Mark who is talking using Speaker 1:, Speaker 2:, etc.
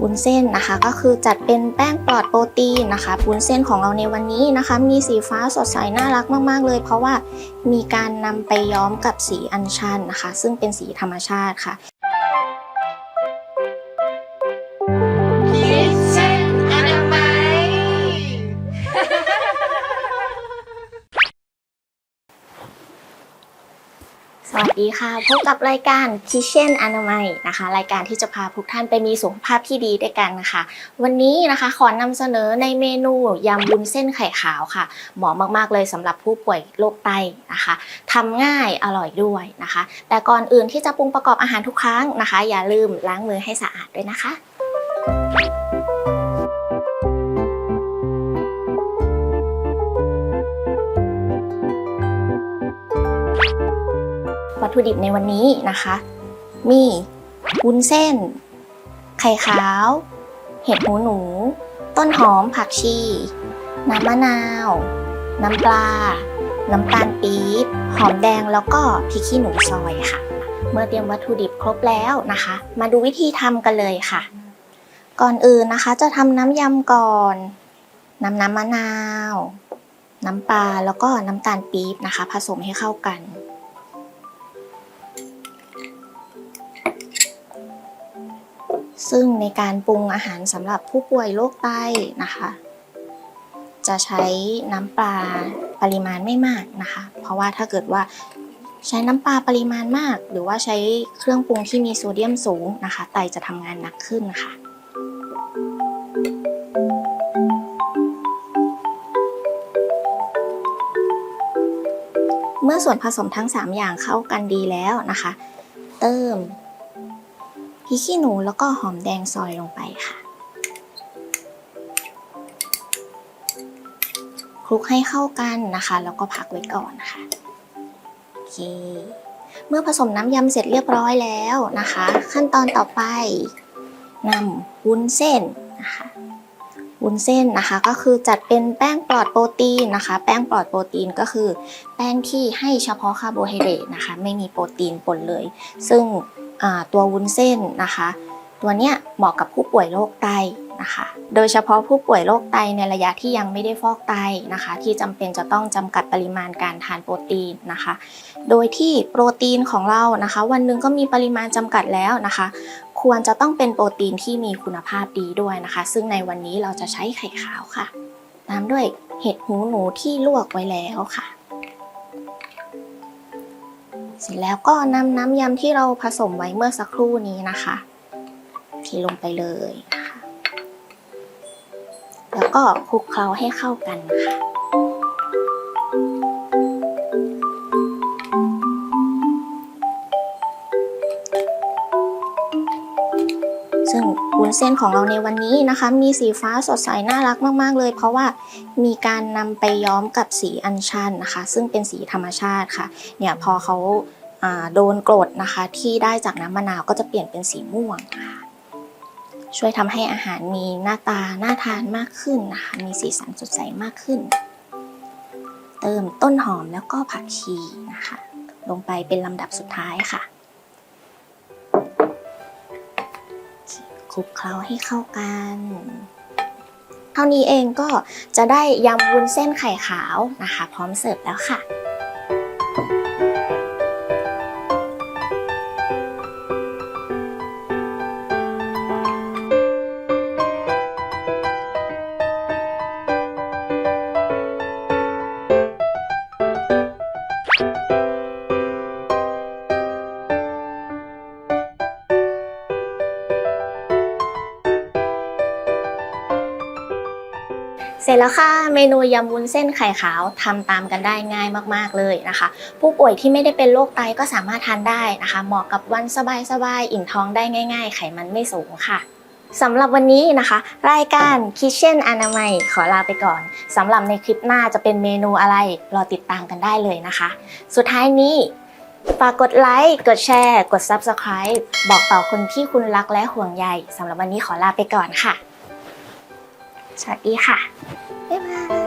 Speaker 1: วุ้นเส้นนะคะ ก็คือจัดเป็นแป้งปลอดโปรตีนนะคะวุ้นเส้นของเราในวันนี้นะคะ มีสีฟ้าสดใสน่ารักมากๆเลย เพราะว่ามีการนำไปย้อมกับสีอัญชันนะคะ ซึ่งเป็นสีธรรมชาติค่ะ
Speaker 2: ส
Speaker 1: วัสดีค่ะ พบกับรายการ Kitchen อนามัยนะคะ รายการที่จะพาทุกท่านไปมีสุขภาพที่ดีด้วยกันนะคะ วันนี้นะคะขอนำเสนอในเมนูยำวุ้นเส้นไข่ขาวค่ะ เหมาะมากๆเลยสำหรับผู้ป่วยโรคไตนะคะทำง่ายอร่อยด้วยนะคะ แต่ก่อนอื่นที่จะปรุงประกอบอาหารทุกครั้งนะคะ อย่าลืมล้างมือให้สะอาดด้วยนะคะ ตถุดิบในวันนี้นะคะ มีวุ้นเส้น ไข่ขาว เห็ดหูหนู ต้นหอมผักชี น้ำมะนาว น้ำปลา น้ำตาลปี๊บ หอมแดงแล้วก็พริกขี้หนูซอยค่ะ เมื่อเตรียมวัตถุดิบครบแล้วนะคะ มาดูวิธีทำกันเลยค่ะ ก่อนอื่นนะคะจะทำน้ำยำก่อนนำน้ำมะนาว น้ำปลาแล้วก็น้ำตาลปี๊บนะคะ ผสมให้เข้ากัน ซึ่งในการปรุงอาหารสำหรับผู้ป่วยโรคไตนะคะ จะใช้น้ำปลาปริมาณไม่มากนะคะ เพราะว่าถ้าเกิดว่าใช้น้ำปลาปริมาณมาก หรือว่าใช้เครื่องปรุงที่มีโซเดียมสูงนะคะ ไตจะทำงานหนักขึ้นนะคะเมื่อส่วนผสมทั้ง 3 อย่างเข้ากันดีแล้วนะคะ เติม ริกขี้หนูแล้วก็หอมแดงซอยลงไปค่ะ คลุกให้เข้ากันนะคะ แล้วก็พักไว้ก่อนค่ะโอเคเมื่อผสมน้ำยำเสร็จเรียบร้อยแล้วนะคะ ขั้นตอนต่อไปนำวุ้นเส้นนะคะวุ้นเส้นนะคะก็คือจัดเป็นแป้งปลอดโปรตีนนะคะ แป้งปลอดโปรตีนก็คือ แป้งที่ให้เฉพาะคาร์โบไฮเดรตนะคะ ไม่มีโปรตีนปนเลย ซึ่ง ตัววุ้นเส้นนะคะ ตัวเนี้ยเหมาะกับผู้ป่วยโรคไตนะคะ โดยเฉพาะผู้ป่วยโรคไตในระยะที่ยังไม่ได้ฟอกไตนะคะ ที่จำเป็นจะต้องจำกัดปริมาณการทานโปรตีนนะคะ โดยที่โปรตีนของเรานะคะ วันหนึ่งก็มีปริมาณจำกัดแล้วนะคะ ควรจะต้องเป็นโปรตีนที่มีคุณภาพดีด้วยนะคะ ซึ่งในวันนี้เราจะใช้ไข่ขาวค่ะ ตามด้วยเห็ดหูหนูที่ลวกไว้แล้วค่ะ เสร็จแล้วก็นำน้ำยำที่เราผสมไว้เมื่อสักครู่นี้นะคะเทลงไปเลยนะคะแล้วก็คลุกเคล้าให้เข้ากันค่ะ ซึ่งวุ้นเส้นของเราในวันนี้นะคะ มีสีฟ้าสดใสน่ารักมากๆเลย เพราะว่ามีการนำไปย้อมกับสีอัญชันนะคะ ซึ่งเป็นสีธรรมชาติค่ะ เนี่ยพอเขาอ่าโดนกรดนะคะ ที่ได้จากน้ำมะนาวก็จะเปลี่ยนเป็นสีม่วงค่ะช่วยทำให้อาหารมีหน้าตาน่าทานมากขึ้นนะคะ มีสีสันสดใสมากขึ้น เติมต้นหอมแล้วก็ผักชีนะคะ ลงไปเป็นลำดับสุดท้ายค่ะ คลุกเคล้าให้เข้ากัน เท่านี้เองก็จะได้ยำวุ้นเส้นไข่ขาวนะคะ พร้อมเสิร์ฟแล้วค่ะ เสร็จแล้วค่ะเมนูยำวุ้นเส้นไข่ขาวทำตามกันได้ง่ายมากๆเลยนะคะ ผู้ป่วยที่ไม่ได้เป็นโรคไตก็สามารถทานได้นะคะ เหมาะกับวันสบายๆอิ่มท้องได้ง่าย ๆ ไขมันไม่สูงค่ะสำหรับวันนี้นะคะ รายการ Kitchen อนามัยขอลาไปก่อนสำหรับในคลิปหน้าจะเป็นเมนูอะไร รอติดตามกันได้เลยนะคะ สุดท้ายนี้ฝากกดไลค์ กดแชร์ กด Subscribe บอกต่อคนที่คุณรักและห่วงใยสำหรับวันนี้ขอลาไปก่อนค่ะ สวัสดีค่ะ บ๊ายบาย